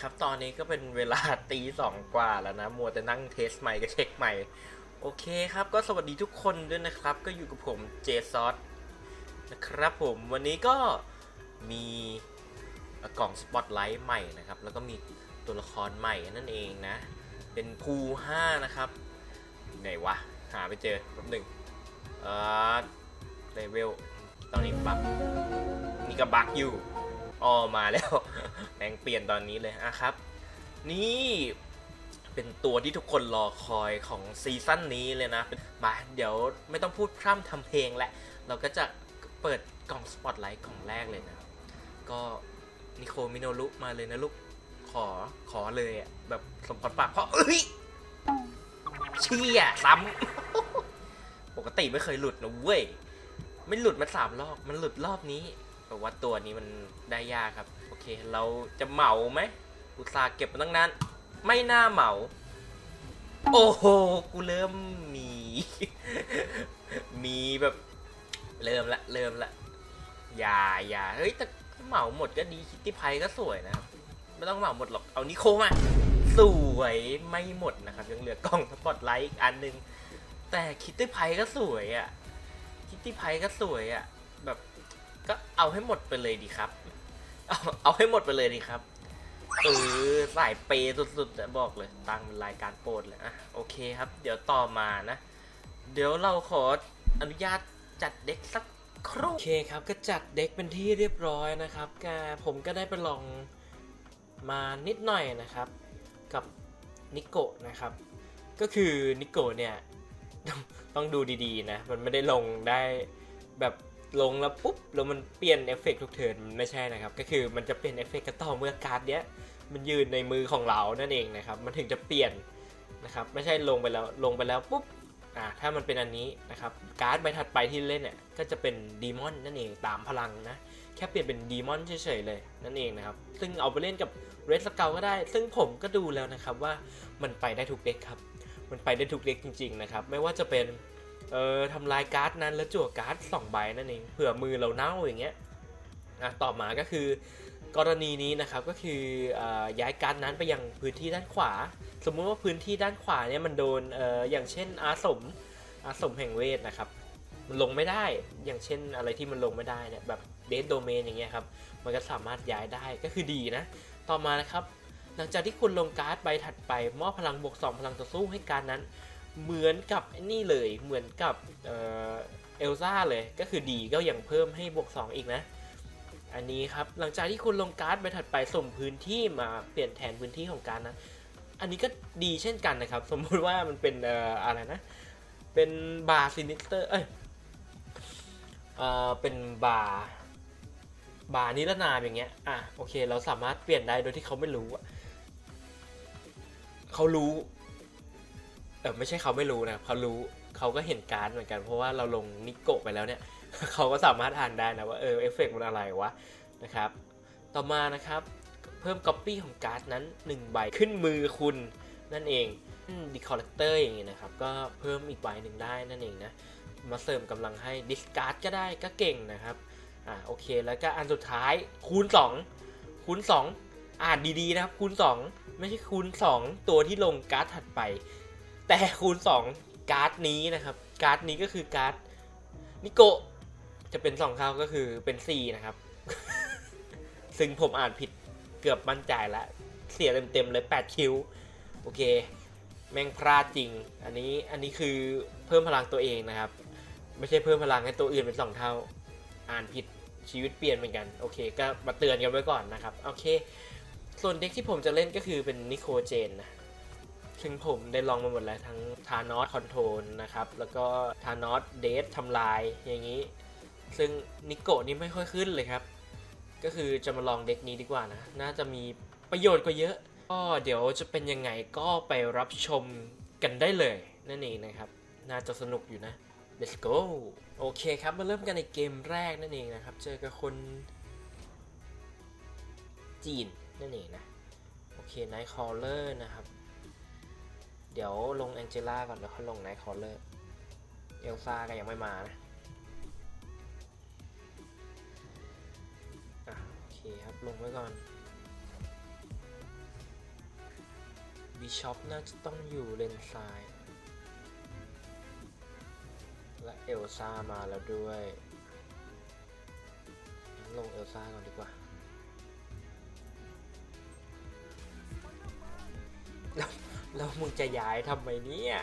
ครับ ตอนนี้ก็เป็นเวลาตีสองกว่าแล้วนะ มัวแต่นั่งเทสใหม่ก็เช็คใหม่ โอเคครับ ก็สวัสดีทุกคนด้วยนะครับ ก็อยู่กับผมเจซอสนะครับผม วันนี้ก็มีกล่องสปอตไลท์ใหม่นะครับ แล้วก็มีตัวละครใหม่นั่นเองนะ เป็นภูห้านะครับไหนวะ หาไปเจอแป๊บหนึ่งเออเลเวล ตอนนี้บักนี่ก็บักอยู่ อ๋อมาแล้วแม่งเปลี่ยนตอนนี้เลยอะครับ นี่เป็นตัวที่ทุกคนรอคอยของซีซั่นนี้เลยนะมาเดี๋ยวไม่ต้องพูดพร่ำทำเพลงแหละ เราก็จะเปิดกล่องสปอตไลท์กล่องแรกเลยนะ ก็นิโคมิโนรุมาเลยนะลูก ขอขอเลยอะแบบสมพรปากเพราะเอ้ยเชี่ยซ้ำปกติไม่เคยหลุดนะเว้ย ไม่หลุดมาสามรอบ มันหลุดรอบนี้ ว่าตัวนี้มันได้ยากครับ โอเค เราจะเหมาไหมอุตส่าห์เก็บมาตั้งนานไม่น่าเหมา โอ้โห กูเริ่มมี มีแบบ เริ่มละเริ่มละอย่าอย่าเฮ้ยแต่เหมาหมดก็ดีคิตตี้ไพก็สวยนะครับ ไม่ต้องเหมาหมดหรอกเอานิโคมาสวยไม่หมดนะครับ ยังเหลือกล่องสปอตไลท์อีกอันนึง แต่คิตตี้ไพก็สวยอะ่ะคิตตี้ไพก็สวยอะ่ะ ก็เอาให้หมดไปเลยดีครับ เอาเอาให้หมดไปเลยดีครับเออสายเปย์สุดๆอะบอกเลยตั้งรายการโปรดเลยอะโอเคครับ เดี๋ยวต่อมานะ เดี๋ยวเราขออนุญาตจัดเด็กสักครู่โอเคครับก็จัดเด็กเป็นที่เรียบร้อยนะครับกผมก็ได้ไปลองมานิดหน่อยนะครับ กับนิโกะนะครับ ก็คือนิโกะเนี่ยต้องดูดีๆนะ มันไม่ได้ลงได้แบบ ลงแล้วปุ๊บแล้วมันเปลี่ยนเอฟเฟกต์ทุกเทิร์นมันไม่ใช่นะครับ ก็คือมันจะเปลี่ยนเอฟเฟกต์ก็ต่อเมื่อการ์ดเนี้ยมันยืนในมือของเรานั่นเองนะครับ มันถึงจะเปลี่ยนนะครับ ไม่ใช่ลงไปแล้วลงไปแล้วปุ๊บอ่าถ้ามันเป็นอันนี้นะครับการ์ดใบถัดไปที่เล่นเนี่ยก็จะเป็นดีมอนนั่นเองตามพลังนะแค่เปลี่ยนเป็นดีมอนเฉยๆเลยนั่นเองนะครับ ซึ่งเอาไปเล่นกับเรสเกลก็ได้ ซึ่งผมก็ดูแล้วนะครับว่ามันไปได้ทุกเด็กครับ มันไปได้ทุกเด็กจริง ๆ นะครับ ไม่ว่าจะเป็น เออทำลายการ์ดนั้นแล้วจั่วการ์ดสองใบนั่นเองเผื่อมือเราเน่าอย่างเงี้ยอะต่อมาก็คือกรณีนี้นะครับก็คือออย้ายการ์ดนั้นไปยังพื้นที่ด้านขวา สมมุติว่าพื้นที่ด้านขวาเนี่ยมันโดนเอออย่างเช่นอาสมอาสมแห่งเวทนะครับมันลงไม่ได้อย่างเช่นอะไรที่มันลงไม่ได้เนี่ยแบบเดทโดเมนอย่างเงี้ยครับมันก็สามารถย้ายได้ก็คือดีนะ ต่อมานะครับ หลังจากที่คุณลงการ์ดใบถัดไปมอบพลังบวก2พลังต่อสู้ให้การนั้น เหมือนกับนี่เลยเหมือนกับเอลซ่าเลยก็คือดีก็ยังเพิ่มให้บวก 2 อีกนะ อันนี้ครับหลังจากที่คุณลงการ์ดใบถัดไปส่งพื้นที่มาเปลี่ยนแทนพื้นที่ของการนะ อันนี้ก็ดีเช่นกันนะครับ สมมุติว่ามันเป็นอออะไรนะ เป็นบาร์ซินิสเตอร์เอ้ยเออเป็นบาร์บาร์นิรนามอย่างเงี้ยอะโอเค เราสามารถเปลี่ยนได้โดยที่เขาไม่รู้เขารู้ เออไม่ใช่เขาไม่รู้นะเขารู้เขาก็เห็นการ์ดเหมือนกัน เพราะว่าเราลงนิโกะไปแล้วเนี่ยเขาก็สามารถอ่านได้นะว่าเออเอฟเฟกต์มันอะไรวะนะครับ ต่อมานะครับ เพิ่มก๊อปปี้ของการ์ดนั้น 1 ใบขึ้นมือคุณนั่นเองดีคอลเลกเตอร์อย่างงี้นะครับ ก็เพิ่มอีกใบหนึ่งได้นั่นเองนะมาเสริมกำลังให้ดิสการ์ดก็ได้ก็เก่งนะครับอ่าโอเคแล้วก็อันสุดท้ายคูณ 2 คูณ 2 อ่านดีๆนะครับ คูณ 2 ไม่ใช่คูณ 2 ตัวที่ลงการ์ดถัดไป แต่คูณ 2 การ์ดนี้นะครับ การ์ดนี้ก็คือการ์ดนิโกะจะเป็น2เท่าก็คือเป็น 4 นะครับ ซึ่งผมอ่านผิดเกือบมั่นใจแล้ว เสียเต็มๆเลย 8 คิว โอเค แม่งพลาดจริง อันนี้อันนี้คือเพิ่มพลังตัวเองนะครับ ไม่ใช่เพิ่มพลังให้ตัวอื่นเป็น2เท่า อ่านผิดชีวิตเปลี่ยนเหมือนกัน โอเค ก็มาเตือนกันไว้ก่อนนะครับ โอเค ส่วนเด็กที่ผมจะเล่นก็คือเป็นนิโคเจนนะ ซึ่งผมได้ลองมาหมดแล้วทั้งทานอสคอนโทรลนะครับ แล้วก็ทานอสเดททำลายอย่างนี้ ซึ่งนิโกะนี่ไม่ค่อยขึ้นเลยครับ ก็คือจะมาลองเด็กนี้ดีกว่านะ น่าจะมีประโยชน์กว่าเยอะ ก็เดี๋ยวจะเป็นยังไงก็ไปรับชมกันได้เลยนั่นเองนะครับ น่าจะสนุกอยู่นะ let's go โอเคครับ มาเริ่มกันในเกมแรกนั่นเองนะครับ เจอกับคน จีนนั่นเองนะ โอเคไนท์คอลเลอร์นะครับ เดี๋ยวลงแองเจล่าก่อนแล้วค่อยลงไนท์คอลเลอร์เอลซ่าก็ยังไม่มานะอะโอเคครับลงไว้ก่อนบิชอปน่าจะต้องอยู่เลนซ้าย และเอลซ่ามาแล้วด้วย ลงเอลซ่าก่อนดีกว่า แล้วมึงจะย้ายทำไมเนี่ย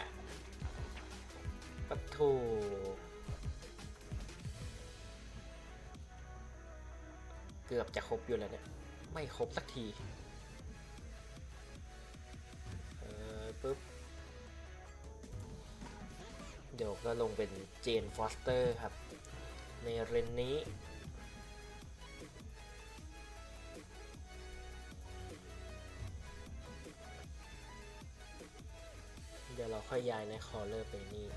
ปะโถเกือบจะครบอยู่แล้วเนี่ย ไม่ครบสักที เออปุ๊บ เดี๋ยวก็ลงเป็นเจนฟอสเตอร์ครับ ในเรนนี้ ค่อยย้ายในคอเลอร์ไปนี่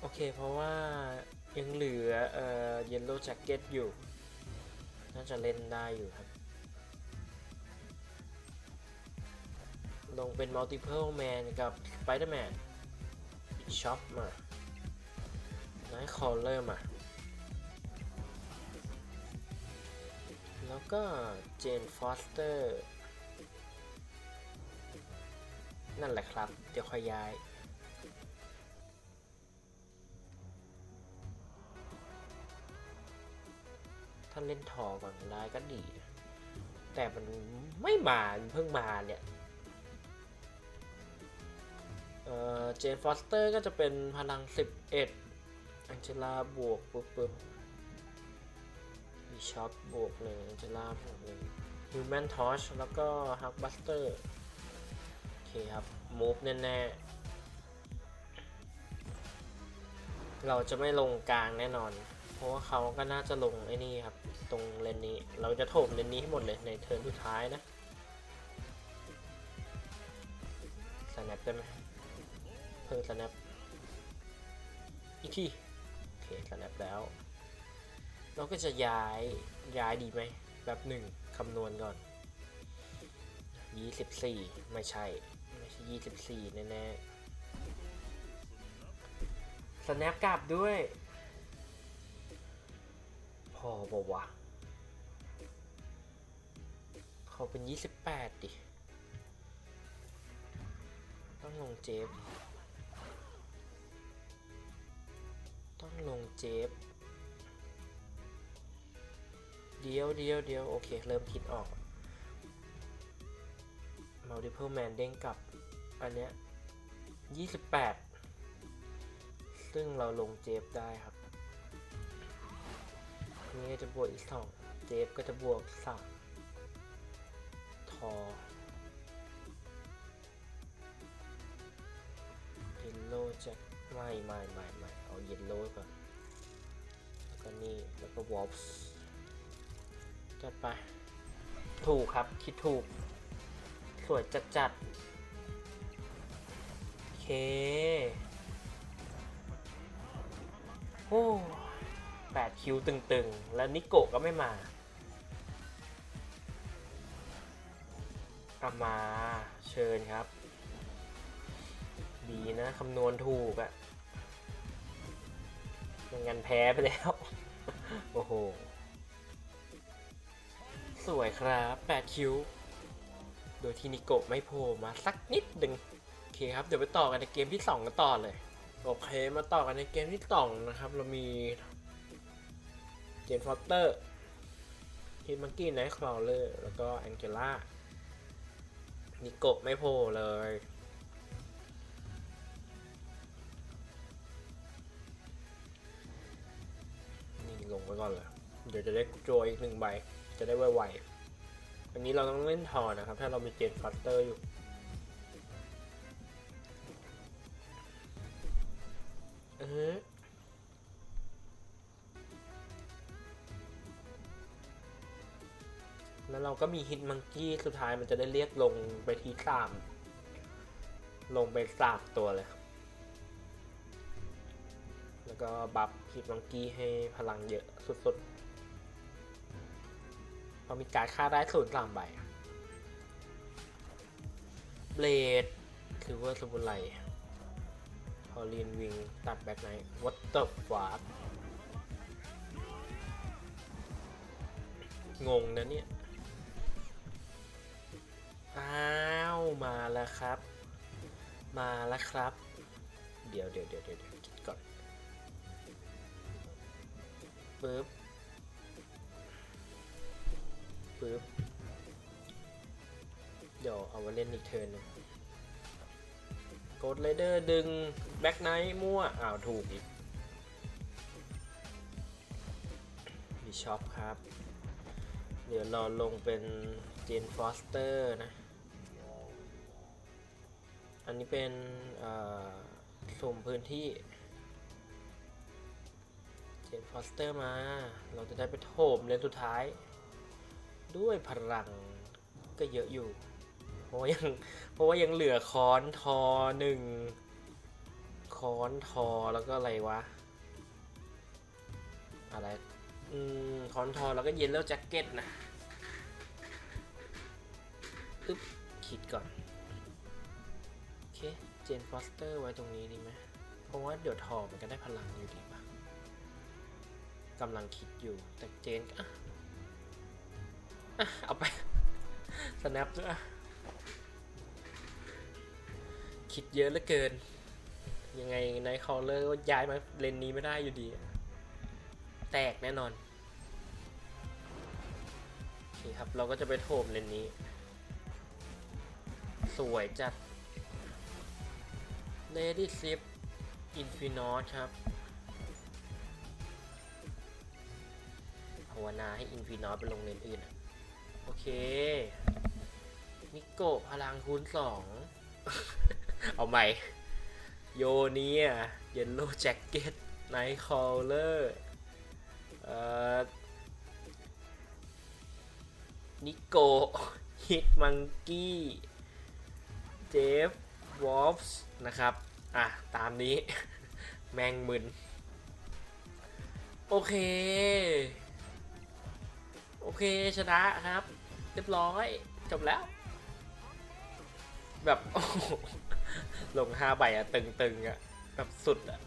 โอเค เพราะว่ายังเหลือเอ่อเยลโล่แจ็คเก็ตอยู่ น่าจะเล่นได้อยู่ครับ ลงเป็น Multiple Man กับ Spider-Man ช็อปมาไนท์คอลเลอร์มา ก็เจนฟอสเตอร์นั่นแหละครับ เดี๋ยวค่อยย้าย ถ้าเล่นทอก่อนได้ก็ดี แต่มันไม่มาเพิ่งมาเนี่ยเออเจนฟอสเตอร์ก็จะเป็นพลัง 11 อังเจลาบวกปุ๊บปุ๊บบ ช็อปบวกหนึ่งเจลาบวกหนึ่งฮิวแมนทอชแล้วก็ฮักบัสเตอร์โอเคครับมูฟแน่ๆ เราจะไม่ลงกลางแน่นอน เพราะว่าเขาก็น่าจะลงไอ้นี่ครับ ตรงเลนนี้เราจะโถมเลนนี้ให้หมดเลยในเทิร์นสุดท้ายนะสแนปได้ไหมเพิ่งสแนปอีกทีโอเคสแนปแล้ว เราก็จะย้ายย้ายดีไหมแบบหนึ่งคำนวณก่อน 24 ไม่ใช่ ไม่ใช่ 24 แน่ๆ snap กลับด้วย พอบอกวะเขาเป็น 28 ดิ ต้องลงเจฟ ต้องลงเจฟ เดียวเดียวเดียวโอเค เริ่มคิดออก multiple man เด้งกับ อันเนี้ย28 ซึ่งเราลงเจฟได้ครับ นี่ก็จะบวกอีกสองเจฟก็จะบวกสามทอเยลโล่จะไม่ไม่ไม่ไม่เอาเยลโล่ก่อน แล้วก็นี่ แล้วก็วอลส์ จัดไป ถูกครับ คิดถูก สวยจัดจัดๆโอเค โอ้แปดคิวตึงๆ แล้วนิโกะก็ไม่มาเอามาเชิญครับ ดีนะคำนวณถูกอะไม่งั้นแพ้ไปแล้ว โอ้โห สวยครับ8คิวโดยที่นิโกะไม่โผล่มาสักนิดหนึ่งโอเคครับ เดี๋ยวไปต่อกันในเกมที่ 2 กันต่อเลย โอเค มาต่อกันในเกมที่ 2 นะครับ เรามีเจนฟอสเตอร์ฮิตมังกี้ไนท์คลอเลอร์แล้วก็แองเจล่านิโกะไม่โผล่เลยนี่ลงไว้ก่อนเลยเดี๋ยวจะได้โจอีกหนึ่งใบ จะได้ไวๆอันนี้เราต้องเล่นทอนะครับ ถ้าเรามีเจนฟัตเตอร์อยู่ เออแล้วเราก็มีฮิตมังกี้สุดท้ายมันจะได้เรียกลงไปที่สามลงไปสามตัวเลย แล้วก็บัฟฮิตมังกี้ให้พลังเยอะสุดๆ พอมีการค่าได้ศูนย์สามใบเบลดคือว่าสมุไรพอลีนวิง ตัดแบ็คไนท์วัตเตอร์ฟาร์งงนะเนี่ย อ้าว มาแล้วครับ มาแล้วครับ เดี๋ยวเดี๋ยวเดี๋ยวเดี๋ยวเดี๋ยวคิดก่อนปึ๊บ ปึ๊บเดี๋ยวเอามาเล่นอีกเทิร์นนึงกดเลเดอร์ดึง แบ็กไนท์มั่ว อ้าวถูกอีกบิชอปครับ เดี๋ยวราลงเป็นเจนฟอสเตอร์นะ อันนี้เป็นสุ่มพื้นที่ เจนฟอสเตอร์มา เราจะได้ไปโถมเลนสุดท้าย ด้วยพลังก็เยอะอยู่ เพราะว่ายังเพราะว่ายังเหลือค้อนทอหนึ่งค้อนทอแล้วก็อะไรวะ อะไร อืมค้อนทอแล้วก็เย็นแล้วแจ็คเก็ตนะอึ๊บคิดก่อน โอเค เจนฟอสเตอร์ไว้ตรงนี้ดีไหมเพราะว่าเดี๋ยวทอมันก็ได้พลังอยู่ดีปะกำลังคิดอยู่แต่เจนอะ อะเอาไปสแนปด้วยอะคิดเยอะเหลือเกิน ยังไงในคอลเลอร์ก็ย้ายมาเลนนี้ไม่ได้อยู่ดี แตกแน่นอนโอเคครับ เราก็จะไปโถมเลนนี้ สวยจัด Lady Sip Infinite ครับภาวนาให้ Infinite ไปลงเลนอื่นอะ โอเคนิโกะพลังคูณสอง เอาใหม่ โยเนียเยลโล่แจ็คเก็ตไนท์คอลเลอร์เอ่อนิโกะฮิตมังกี้เจฟวอลส์นะครับ อะ ตามนี้ แมงมึน โอเค เคชนะครับ เรียบร้อยจบแล้ว แบบหลงห้าใบอะตึงๆอะแบบสุดอะ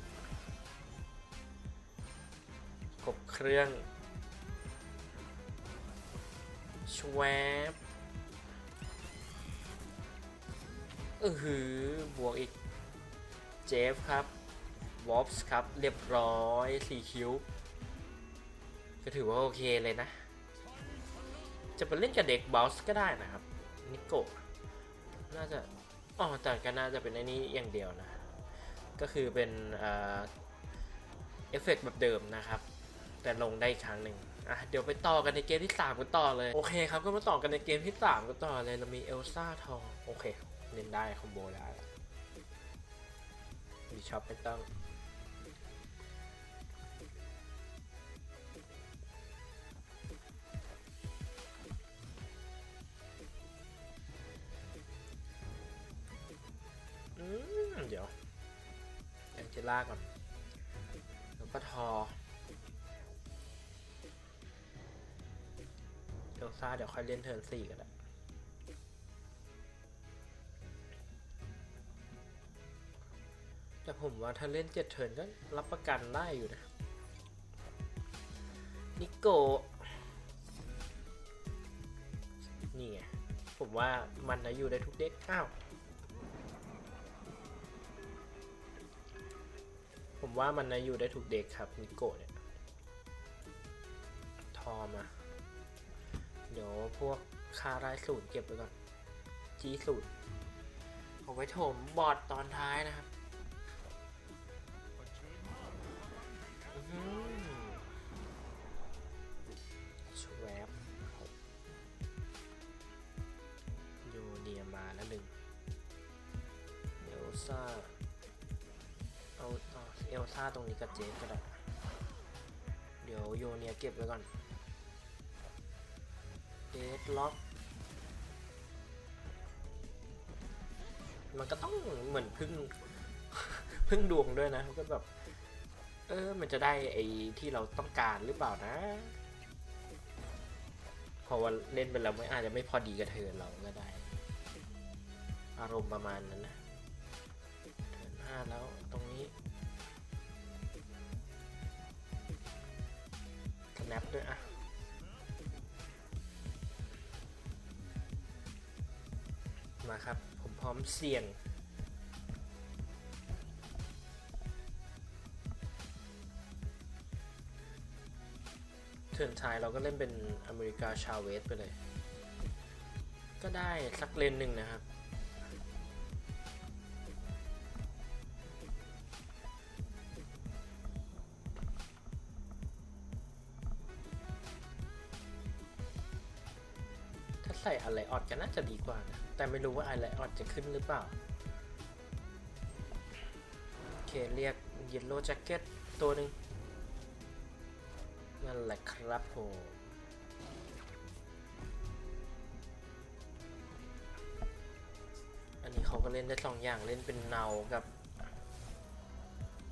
กบเครื่องชวบเออหือบวกอีก เจฟครับวอปส์ครับ เรียบร้อยสี่คิวก็ถือว่าโอเคเลยนะ จะไปเล่นกับเด็กบอสก็ได้นะครับ นิโกะน่าจะอ๋อแต่ก็น่าจะเป็นไอ้นี้อย่างเดียวนะ ก็คือเป็นเอฟเฟกต์แบบเดิมนะครับ แต่ลงได้ครั้งหนึ่งอะเดี๋ยวไปต่อกันในเกมที่ 3 กันต่อเลย โอเคครับ ก็มาต่อกันในเกมที่ 3 กันต่อเลยเรามีเอลซ่าทอง โอเค เล่นได้คอมโบได้ละมีช็อปไม่ต้อง ลาก่อน แล้วก็ทอ เอลซ่าเดี๋ยวค่อยเล่นเทิร์นสี่กันละแต่ผมว่าถ้าเล่นเจ็ดเทิร์นก็รับประกันได้อยู่นะ นิโกนี่ไง ผมว่ามันนะอยู่ได้ทุกเด็ก อ้าว ผมว่ามันนะอยู่ได้ถูกเด็กครับนิโกะเนี่ย ทอมา เดี๋ยวพวกค่ารายสูตรเก็บไว้ก่อน จีสูตรเอาไว้ถมบอดตอนท้ายนะครับ ลซ่าตรงนี้กับเจฟก็ได้ เดี๋ยวโยเนียเก็บไว้ก่อนเดดล็อก มันก็ต้องเหมือนพึ่งพึ่งดวงด้วยนะก็แบบ เออ มันจะได้ไอ้ที่เราต้องการหรือเปล่านะพราะว่าเล่นไปแล้วไม่อาจจะไม่พอดีกับเธอเราก็ได้ อารมณ์ประมาณนั้นนะเทิร์นห้าแล้ว นัด้วยอะมาครับ ผมพร้อมเสี่ยง เทิร์นทายเราก็เล่นเป็นอเมริกาชาเวสไปเลย ก็ได้สักเลนหนึ่งนะครับ ไรออดก็น่าจะดีกว่านะ แต่ไม่รู้ว่าอะไรออดจะขึ้นหรือเปล่า โอเค เรียกเยลโล่แจ็คเก็ตตัวหนึ่งนั่นแหละครับผมอันนี้เขาก็เล่นได้สองอย่างเล่นเป็นเนากับ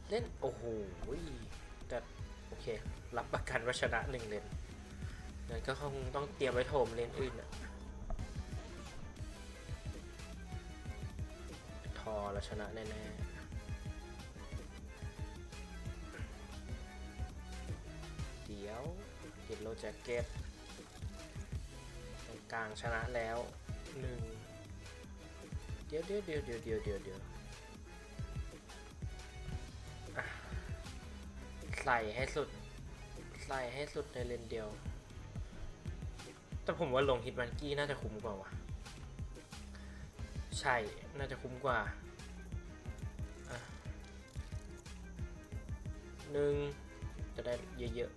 เล่น โอ้โหแต่โอเค รับประกันว่าชนะหนึ่งเลนงั้นก็คงต้องเตรียมไว้โถมเลนอื่นอะ ชนะแน่ๆ เดี๋ยวเก็บโลแจ็คเก็ตตรงกลางชนะแล้วหนึ่งเดี๋ยวเดี๋ยวเดี๋ยวเดี๋ยวเดี๋ยวเดี๋ยวเดี๋ยวใส่ให้สุด ใส่ให้สุดในเลนเดียว แต่ผมว่าลงฮิตมันกี้น่าจะคุ้มกว่าวะใช่ น่าจะคุ้มกว่า หนึ่งจะได้เยอะ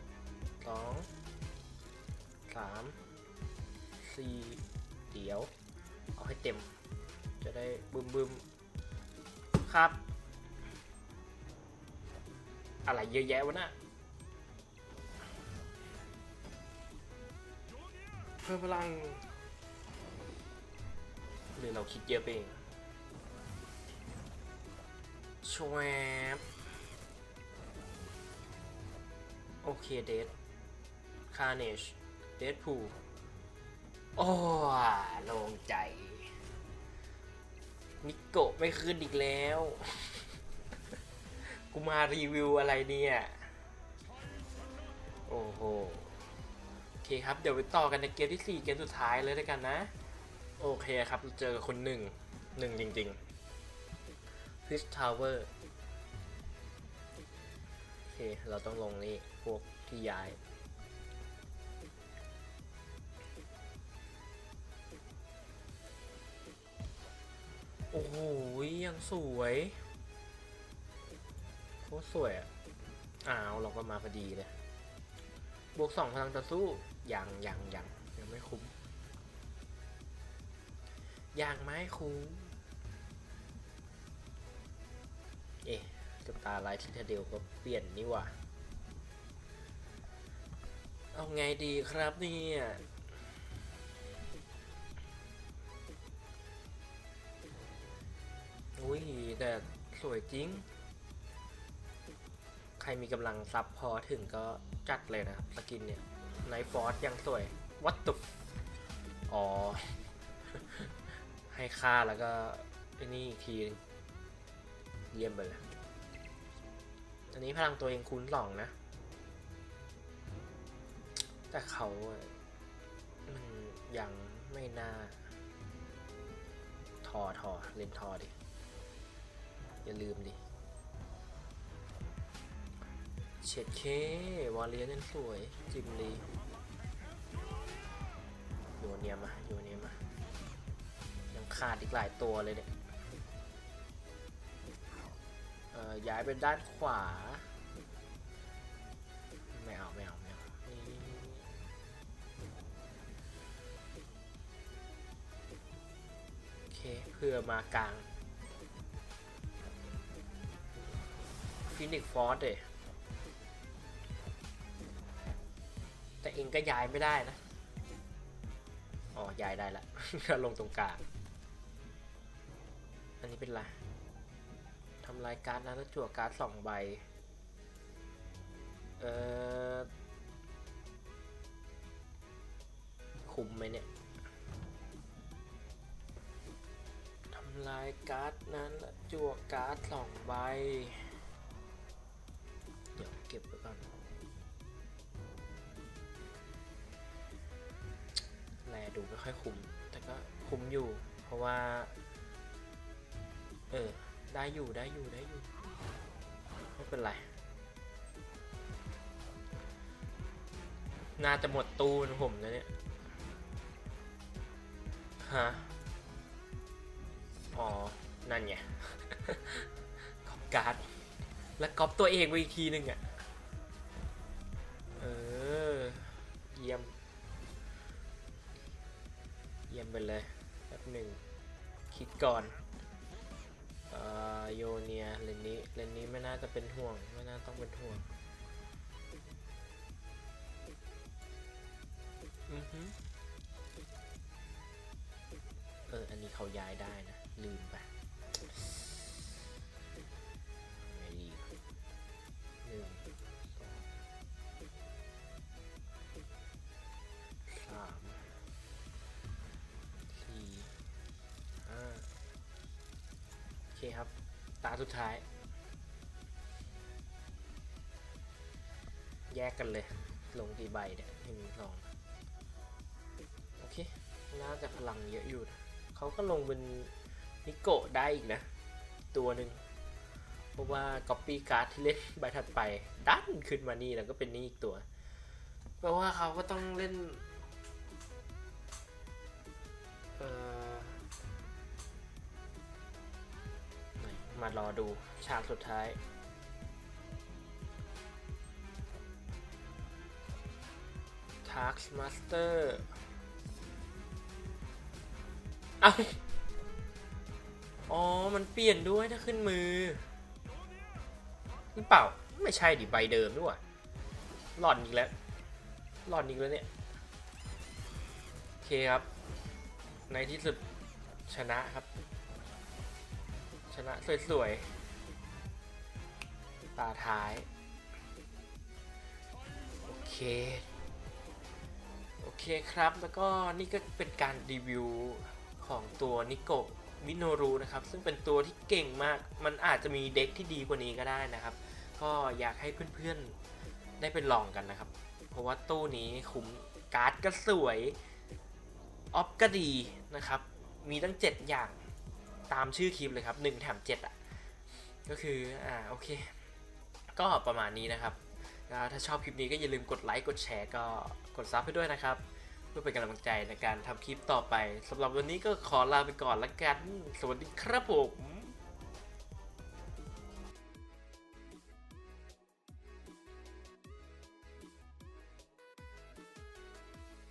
ๆสองสามสี่เดี๋ยว เอาให้เต็ม จะได้บึมบึมๆครับ อะไรเยอะแยะวะน่ะเพิ่มพลังหรือเราคิดเยอะไปเองชวบ โอเคเดดคาร์เนชเดดพูโอ้โลงใจมิโกะไม่ขึ้นอีกแล้ว กูมารีวิวอะไรเนี่ย โอ้โห โอเคครับ เดี๋ยวไปต่อกันในเกมที่ 4 เกมสุดท้ายเลยด้วยกันนะ โอเคครับ เจอคนหนึ่งหนึ่งจริงๆ Fish Tower โอ เค เราต้องลงนี่พวกที่ย้ายโอ้โหยังสวยโคตรสวยอะอ้าวเราก็มาพอดีเลยบวกสองพลังต่อสู้ยังยังยังยังไม่คุ้มยังไม่คุ้ม สตาร์ไลท์ทีเดียวก็เปลี่ยนนี่ว่าเอาไงดีครับเนี่ยอุ้ยแต่สวยจริง ใครมีกำลังซับพอถึงก็จัดเลยนะครับสกินเนี่ยไนฟอร์สยังสวย วัตถุอ๋อ ให้ค่าแล้วก็ไอ้นี่อีกที เยี่ยมไปเลย อันนี้พลังตัวเองคูณสองนะ แต่เขามันยังไม่น่า ทอทอเล่นทอดิ อย่าลืมดิเช็ดเควาเลียนนั่นสวย จิมลีโยเนียมาโยเนียมา ยังขาดอีกหลายตัวเลยเนี่ย ย้ายไปด้านขวา ไม่เอาไม่เอาไม่เอาโอเคเพื่อมากลางฟินิกฟอร์สเลยแต่เองก็ย้ายไม่ได้นะ อ๋อ ย้ายได้ละก็ลงตรงกลาง อันนี้เป็นไรำลายการ์ดนะแล้วจั่วการ์ดสองใบ เอ่อ คุ้มไหมเนี่ย ทำลายการ์ดนั้นแล้วจั่วการ์ดสองใบ เดี๋ยวเก็บไว้ก่อน แลดูไม่ค่อยคุ้ม แต่ก็คุ้มอยู่ เพราะว่า เออ ได้อยู่ได้อยู่ได้อยู่ ไม่เป็นไร น่าจะหมดตู้นะผมนะเนี่ยฮะอ๋อ นั่นไงกอบการ์ด แล้วก๊อปตัวเองไปอีกทีหนึ่งอะ เออ เยี่ยม เยี่ยมไปเลยแป๊บหนึ่ง คิดก่อน โยเนียเลนนี้เลนนี้ไม่น่าจะเป็นห่วง ไม่น่าต้องเป็นห่วง อือฮึเออ อันนี้เขาย้ายได้นะ ลืมไปไม่ดีหนึ่งสองสามสี่ห้าโอเคครับ ตาสุดท้าย แยกกันเลย ลงกี่ใบเนี่ยหนึ่งสองโอเค น่าจะพลังเยอะอยู่นะเขาก็ลงเป็นนิโกะได้อีกนะ ตัวหนึ่งเพราะว่าก๊อปปี้การ์ดที่เล่นใบถัดไป ดันขึ้นมานี่แล้วก็เป็นนี่อีกตัวแปลว่าเขาก็ต้องเล่นารอดูฉากสุดท้าย Task Master เอ้าอ๋อ มันเปลี่ยนด้วยถ้าขึ้นมือหรือเปล่า ไม่ใช่ดิใบเดิมด้วยหลอนอีกแล้วหลอนอีกแล้วเนี่ย โอเคครับ ในที่สุดชนะครับ ชนะสวยๆ ตาท้าย โอเค โอเคครับ แล้วก็นี่ก็เป็นการรีวิวของตัวนิโกะมิโนรุนะครับ ซึ่งเป็นตัวที่เก่งมาก มันอาจจะมีเด็กที่ดีกว่านี้ก็ได้นะครับ ก็อยากให้เพื่อนๆ ได้ไปลองกันนะครับ เพราะว่าตู้นี้คุ้มการ์ดก็สวย ออฟก็ดีนะครับ มีตั้ง 7 อย่าง ตามชื่อคลิปเลยครับ1แถม7อะก็คืออ่าโอเค ก็ประมาณนี้นะครับ ถ้าชอบคลิปนี้ก็อย่าลืมกดไลค์กดแชร์ก็กดซับให้ด้วยนะครับ เพื่อเป็นกำลังใจในการทำคลิปต่อไปสำหรับวันนี้ก็ขอลาไปก่อนละกัน สวัสดีครับผม